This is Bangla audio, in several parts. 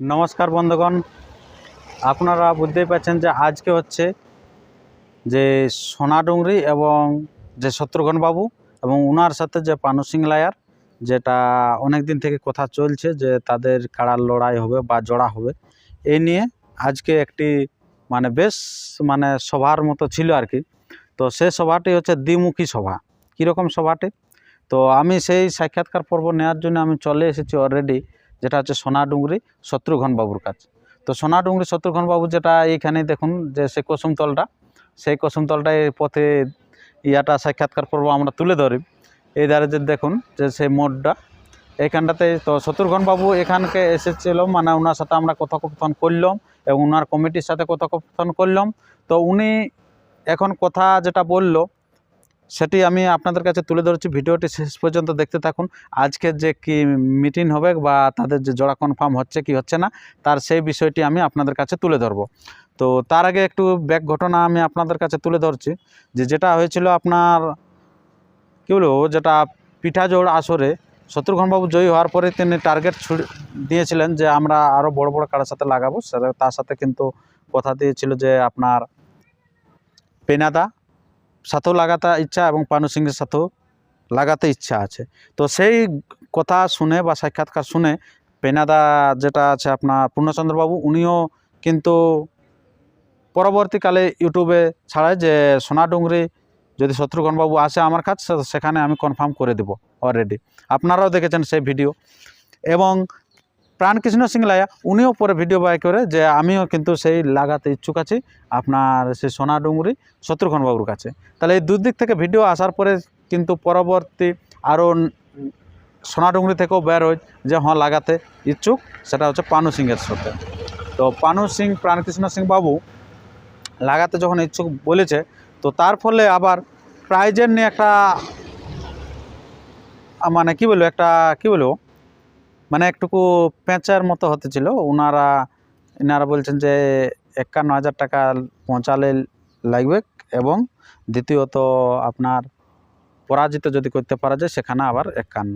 নমস্কার বন্ধুগণ। আপনারা বুঝতেই পারছেন যে আজকে হচ্ছে যে সোনাডুংরি এবং যে শত্রুঘ্ন বাবু এবং ওনার সাথে যে পানু সিং লায়ার যেটা অনেক দিন থেকে কথা চলছে যে তাদের কাড়ার লড়াই হবে বা জোড়া হবে এই নিয়ে আজকে একটি মানে বেশ মানে সভার মতো ছিল আর কি। তো সে সভাটি হচ্ছে দ্বিমুখী সভা। কীরকম সভাটি? তো আমি সেই সাক্ষাৎকার পর্ব নেওয়ার জন্য আমি চলে এসেছি অলরেডি যেটা হচ্ছে সোনাডুংরি শত্রুঘ্ন বাবুর কাছে তো সোনাডুংরি শত্রুঘ্ন বাবু যেটা এইখানে দেখুন যে সে কুসুমতলটা সেই কুসুমতলটায় পথে ইয়াটা সাক্ষাৎকার পর্ব আমরা তুলে ধরি। এই ধারে যে দেখুন যে সেই মোড়টা, এইখানটাতে তো শত্রুঘ্ন বাবু এখানকে এসেছিল মানে ওনার সাথে আমরা কথোপকথন করলাম এবং ওনার কমিটির সাথে কথোপকথন করলাম। তো উনি এখন কথা যেটা বলল সেটি আমি আপনাদের কাছে তুলে ধরছি। ভিডিওটি শেষ পর্যন্ত দেখতে থাকুন। আজকের যে কি মিটিং হবে বা তাদের যে জোড়া কনফার্ম হচ্ছে কি হচ্ছে না, তার সেই বিষয়টি আমি আপনাদের কাছে তুলে ধরবো। তো তার আগে একটু ব্যাক ঘটনা আমি আপনাদের কাছে তুলে ধরছি যে যেটা হয়েছিল আপনার, কী বলব, যেটা পিঠাজোড় আসরে শত্রুঘ্নবাবু জয়ী হওয়ার পরে তিনি টার্গেট দিয়েছিলেন যে আমরা আরও বড় বড় কারোর সাথে লাগাবো। তার সাথে কিন্তু কথা দিয়েছিল যে আপনার পেনাদা সাথেও লাগাতে ইচ্ছা এবং পানু সিংয়ের সাথেও লাগাতে ইচ্ছা আছে। তো সেই কথা শুনে বা সাক্ষাৎকার শুনে পেনাদা যেটা আছে আপনার পূর্ণচন্দ্রবাবু, উনিও কিন্তু পরবর্তীকালে ইউটিউবে ছাড়ায় যে সোনাডুংরি যদি শত্রুঘ্নবাবু আসে আমার কাছে, সেখানে আমি কনফার্ম করে দেবো অলরেডি আপনারাও দেখেছেন সেই ভিডিও এবং প্রাণকৃষ্ণ সিং লায়া উনিও পরে ভিডিও বাই করে যে আমিও কিন্তু সেই লাগাতে ইচ্ছুক আছি আপনার সেই সোনাডুংরি শত্রুঘ্নবাবুর কাছে। তাহলে এই দুদিক থেকে ভিডিও আসার পরে কিন্তু পরবর্তী আরও সোনাডুংরি থেকেও বের হয় যে হ্যাঁ লাগাতে ইচ্ছুক, সেটা হচ্ছে পানু সিংয়ের সাথে তো পানু সিং, প্রাণকৃষ্ণ সিং বাবু লাগাতে যখন ইচ্ছুক বলেছে, তো তার ফলে আবার প্রাইজের নিয়ে একটা মানে কি বলব, একটা কি বলব মানে একটুকু পেঁচার মতো হতেছিল ওনারা এনারা বলছেন যে একান্ন হাজার টাকা পৌঁছালে লাগবে এবং দ্বিতীয়ত আপনার পরাজিত যদি করতে পারা যায় সেখানে আবার একান্ন।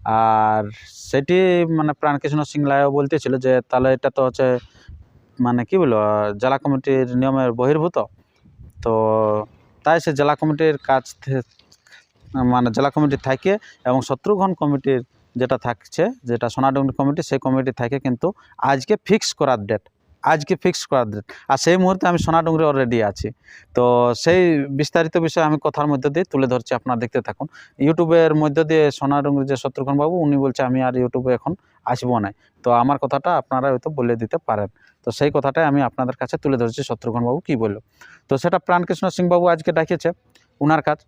আর সেটি মানে প্রাণকৃষ্ণ সিং লায়ও বলতেছিল যে তাহলে এটা তো হচ্ছে মানে কি বলব, জেলা কমিটির নিয়মের বহির্ভূত। তো তাই সে জেলা কমিটির থে- মানে জেলা কমিটি থাকে এবং শত্রুঘ্ন কমিটির যেটা থাকছে, যেটা সোনাডুঙ্গি কমিটি সেই কমিটি থাকে কিন্তু আজকে ফিক্স করার ডেট আজকে ফিক্স করার ডেট আর সেই মুহূর্তে আমি সোনাডুঙ্গরি অলরেডি আছি। তো সেই বিস্তারিত বিষয়ে আমি কথার মধ্যে দিয়ে তুলে ধরছি, আপনারা দেখতে থাকুন। ইউটিউবের মধ্যে দিয়ে সোনাডুঙ্গরি যে শত্রুঘ্ন বাবু, উনি বলছে, আমি আর ইউটিউবে এখন আসব না। তো আমার কথাটা আপনারা হয়তো বলে দিতে পারেন। তো সেই কথাটাই আমি আপনাদের কাছে তুলে ধরছি, শত্রুঘ্ন বাবু কী বলল। তো সেটা প্রাণকৃষ্ণ সিং বাবু আজকে ডাকিয়েছে ওনার কাজ,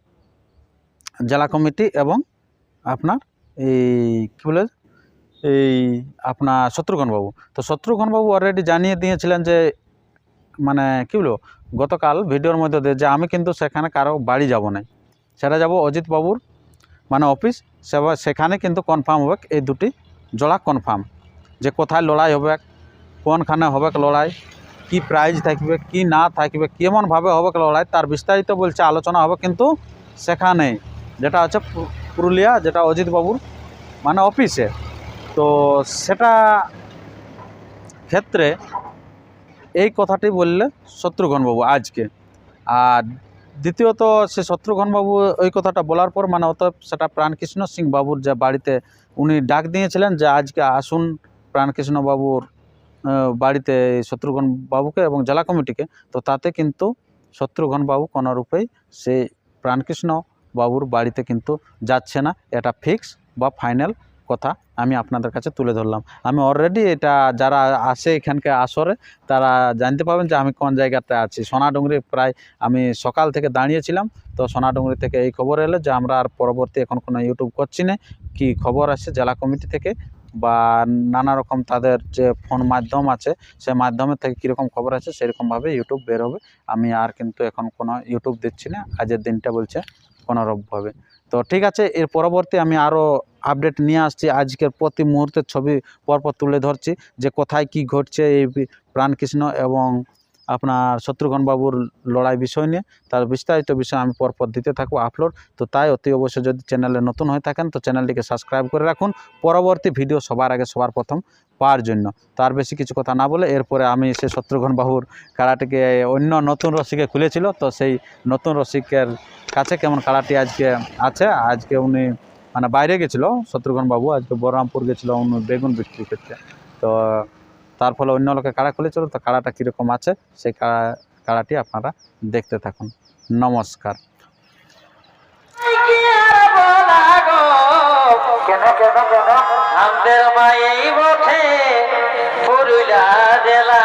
জেলা কমিটি এবং আপনার এই কী বলে? এই আপনার শত্রুঘ্নবাবু তো শত্রুঘ্নবাবু অলরেডি জানিয়ে দিয়েছিলেন যে মানে কী বলব গতকাল ভিডিওর মধ্যে দিয়ে যে আমি কিন্তু সেখানে কারও বাড়ি যাব না সেটা যাব অজিত বাবুর মানে অফিস। সেখানে কিন্তু কনফার্ম হবে এই দুটি জোড়া কনফার্ম যে কোথায় লড়াই হবে, কোনখানে হবে লড়াই, কি প্রাইজ থাকবে, কি না থাকবে, কেমনভাবে হবে লড়াই, তার বিস্তারিত বলছে, আলোচনা হবে কিন্তু সেখানে যেটা হচ্ছে পুরুলিয়া, যেটা অজিত বাবুর মানে অফিসে। তো সেটা ক্ষেত্রে এই কথাটি বললে শত্রুঘ্নবাবু আজকে। আর দ্বিতীয়ত সে শত্রুঘ্নবাবু ওই কথাটা বলার পর মানে অতএব সেটা প্রাণকৃষ্ণ সিং বাবুর যে বাড়িতে উনি ডাক দিয়েছিলেন যে আজকে আসুন প্রাণকৃষ্ণ বাবুর বাড়িতে শত্রুঘ্ন বাবুকে এবং জেলা কমিটিকে। তো তাতে কিন্তু শত্রুঘ্ন বাবু কোনো রূপেই সেই প্রাণকৃষ্ণ বাবুর বাড়িতে কিন্তু যাচ্ছে না। এটা ফিক্স বা ফাইনাল কথা আমি আপনাদের কাছে তুলে ধরলাম। আমি অলরেডি এটা যারা আসে এখানকে আসরে, তারা জানতে পারবেন যে আমি কোন জায়গাতে আছি। সোনাডুঙ্গরি প্রায় আমি সকাল থেকে দাঁড়িয়েছিলাম, তো সোনাডুঙ্গরি থেকে এই খবর এলো যে আমরা আর পরবর্তী এখন কোনো ইউটিউব করছি না। কি খবর আসছে জেলা কমিটি থেকে বা নানা রকম তাদের যে ফোন মাধ্যম আছে, সে মাধ্যমের থেকে কীরকম খবর আছে সেরকমভাবে ইউটিউব বের হবে। আমি আর কিন্তু এখন কোনো ইউটিউব দিচ্ছি না। আজের দিনটা বলছে কোনোরকমভাবে তো ঠিক আছে, এর পরবর্তী আমি আরও আপডেট নিয়ে আসছি। আজকের প্রতি মুহূর্তের ছবি পরপর তুলে ধরছি যে কোথায় কি ঘটছে এই প্রাণকৃষ্ণ এবং আপনার শত্রুঘ্ন বাবুর লড়াই বিষয় নিয়ে। তার বিস্তারিত বিষয় আমি পরপর দিতে থাকব আপলোড তো তাই অতি অবশ্যই যদি চ্যানেলে নতুন হয়ে থাকেন, তো চ্যানেলটিকে সাবস্ক্রাইব করে রাখুন। পরবর্তী ভিডিও সবার আগে সবার প্রথম। পাওয়ার জন্য। তার বেশি কিছু কথা না বলে এরপরে আমি সে শত্রুঘ্ন বাবুর কাড়াটিকে অন্য নতুন রসিকে খুলেছিল। তো সেই নতুন রসিকের কাছে কেমন কাড়াটি আজকে আছে? আজকে উনি মানে বাইরে গেছিল, শত্রুঘ্ন বাবু। আজকে বহরমপুর গেছিল, উনি বেগুন বিক্রি করতে। তো তার ফলে অন্য লোকে কাড়া খুলেছিল। তো কাড়াটা কীরকম আছে, সেই কাড়া, কাড়াটি আপনারা দেখতে থাকুন। নমস্কার। আমাদের মায়েই বঠে পুরুলা জেলা।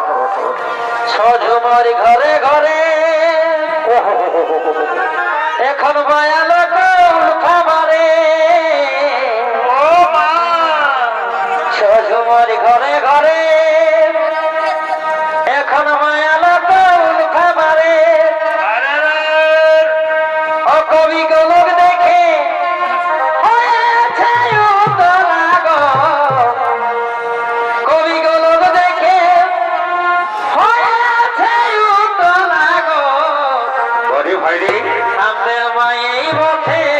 সজুমর ঘরে ঘরে। ভয় রে সামনে আমায় এই পথে